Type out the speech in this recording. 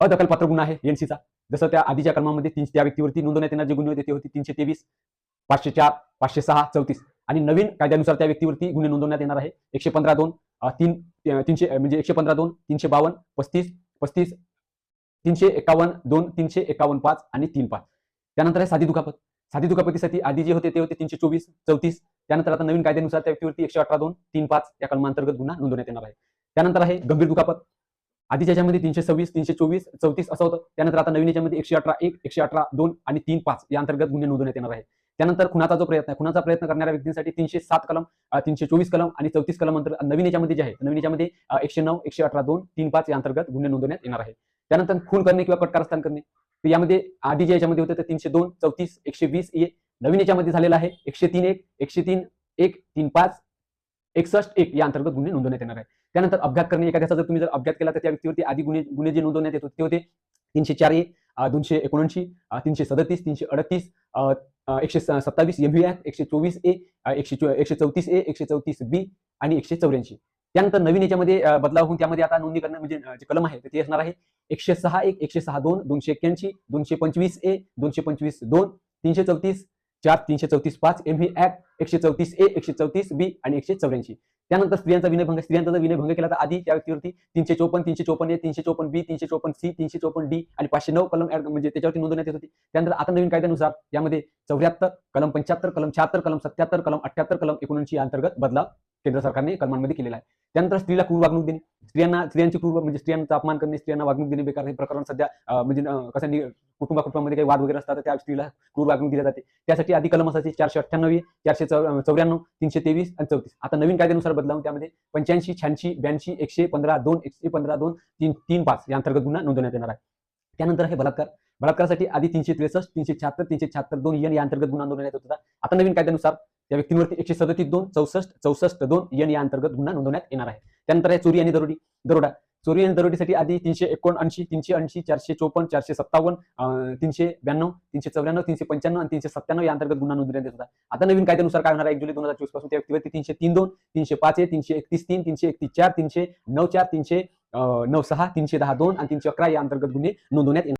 अदखलपात्र गुन्हा आहे एनसीचा जसं त्या आधीच्या क्रमामध्ये तीनशे त्या व्यक्तीवरती नोंदवण्यात येणार जे गुन्हे होते ते होते तीनशे तेवीस पाचशे चार पाचशे सहा चौतीस. आणि नवीन कायद्यानुसार त्या व्यक्तीवरती गुन्हे नोंदवण्यात येणार आहे. एकशे पंधरा दोन तीन तीनशे म्हणजे एकशे पंधरा दोन तीनशे बावन्न पस्तीस पस्तीस तीनशे एकावन्न दोन तीनशे एकावन्न पाच आणि तीन पाच. त्यानंतर आहे साधी दुखापत. साधी दुखापतीसाठी आधी जे होते ते होते तीनशे चोवीस चौतीस. त्यानंतर आता नवीन कायद्यानुसार त्या व्यक्तीवरती एकशे अठरा दोन तीन पाच या कलमांतर्गत गुन्हा नोंदवण्यात येणार आहे. त्यानंतर आहे गंभीर दुखापत. आधीच्या याच्यामध्ये तीनशे सव्वीस तीनशे चोवीस चौतीस असं होतं त्यानंतर आता नवीन याच्यामध्ये एकशे अठरा एक एकशे अठरा दोन आणि तीन पाच या अंतर्गत गुन्हे नोंदवण्यात येणार आहे त्यानंतर खुनाचा जो प्रयत्न आहे खुनाचा प्रयत्न करणाऱ्या व्यक्तींसाठी तीनशे सात कलम तीनशे चोवीस कलम आणि चौतीस कलम अंतर नवीन याच्यामध्ये जे आहे नवीन याच्यामध्ये एकशे नऊ एकशे अठरा दोन तीन पाच या अंतर्गत गुन्हे नोंदवण्यात येणार आहे त्यानंतर खून करणे किंवा कटकारस्थान करणे. तर यामध्ये आधी जे याच्यामध्ये होते ते तीनशे दोन चौतीस एकशे वीस ए नवीन याच्यामध्ये झालेला आहे. एकशे तीन एक एकशे तीन एक तीन पाच एकसष्ट एक या अंतर्गत गुन्हे नोंदवण्यात येणार आहे त्यानंतर अपघात करणे एखाद्याचा जर तुम्ही जर अपघात केला तर त्या व्यक्तीवरती आधी गुन्हे गुन्हे जे नोंदवण्यात येतो ते होते तीनशे चार ए दोनशे एकोणऐंशी तीनशे सदतीस तीनशे अडतीस एकशे सत्तावीस एम ऍक्ट एकशे चोवीस ए एकशे एकशे चौतीस ए एकशे चौतीस बी आणि एकशे चौऱ्याऐंशी. त्यानंतर नवीन याच्यामध्ये बदलाव होऊन त्यामध्ये आता नोंदणी करणं म्हणजे जे कलम आहे ते असणार आहे एकशे सहा एक एकशे सहा दोन दोनशे एक्क्याऐंशी दोनशे पंचवीस ए दोनशे पंचवीस दोन तीनशे चौतीस चार तीनशे चौतीस पाच एम व्ही ऍक्ट एकशे चौतीस ए एकशे चौतीस बी आणि एकशे चौऱ्याऐंशी. त्यानंतर स्त्रियांचा विनयभंग स्त्रियांचा जर विनयभंग केला तर आधी त्या व्यक्तीवरती तीनशे चोपन्न तीनशे चोपन्न ए तीनशे चोपन्न बी तीनशे चोपन्न सी तीनशे चोपन्न डी आणि पाचशे नऊ कलम म्हणजे त्याच्यावरती नोंदवण्यात येत होती. त्यानंतर आता नवीन कायद्यानुसार यामध्ये चौऱ्याहत्तर कलम पंच्याहत्तर कलम शहात्तर कलम सत्याहत्तर कलम अठ्याहत्तर कलम एकोणऐंशी अंतर्गत बदलाव केंद्र सरकारने कलमांमध्ये केलेला आहे. त्यानंतर स्त्रीला क्रूर वागणूक देणे. स्त्रियांना स्त्रियांची क्रूर म्हणजे स्त्रियांचा अपमान करणे स्त्रियांना वागणूक देणे बेकार हे प्रकरण सध्या म्हणजे कसं कुटुंबा कुटुंबामध्ये काही वाद वगैरे असतात त्या स्त्रीला क्रूर वागणूक दिली जाते. त्यासाठी आधी कलम असायचे चारशे अठ्ठ्याण्णव चारशे चौऱ्याण्णव तीनशे तेवीस आणि चौतीस. आता नवीन कायद्यानुसार बदलावून त्यामध्ये पंच्याऐंशी शहाऐंशी ब्याऐंशी एकशे पंधरा दोन एकशे पंधरा दोन तीन तीन पाच या अंतर्गत गुन्हा नोंदवण्यात येणार आहे. त्यानंतर आहे बलात्कार. बलात्कारासाठी आधी तीनशे त्रेसष्ट तीनशे शहात्तर तीनशे शहात्तर दोन एन या अंतर्गत गुन्हा नोंदवण्यात येत होता. आता नवीन कायद्यानुसार त्या व्यक्तींवरती एकशे सदतीस दोन चौसष्ट चौसष्ट दोन एन या अंतर्गत गुन्हा नोंदवण्यात येणार आहे. त्यानंतर आहे चोरी आणि दरोडी दरोडा. चोरी आणि दरोडीसाठी आधी तीनशे एकोणऐंशी तीनशे ऐंशी चारशे चोपन्न चारशे सत्तावन्न तीनशे ब्याण्णव तीनशे चौऱ्याण्णव तीनशे पंच्याण्णव आणि तीनशे सत्त्याण्णव या अंतर्गत गुन्हा नोंदवण्यात येत होता. आता नवीन कायद्यानुसार काय होणार आहे? एक जुलै दोन हजार चोवीसपासून त्या व्यक्तीवरती तीनशे तीन दोन तीनशे पाच आहे तीनशे एकतीस तीन तीनशे एकतीस चार तीनशे नऊ चार तीनशे नऊ सहा तीनशे दहा दोन आणि तीनशे अकरा या अंतर्गत गुन्हे नोंदवण्यात येणार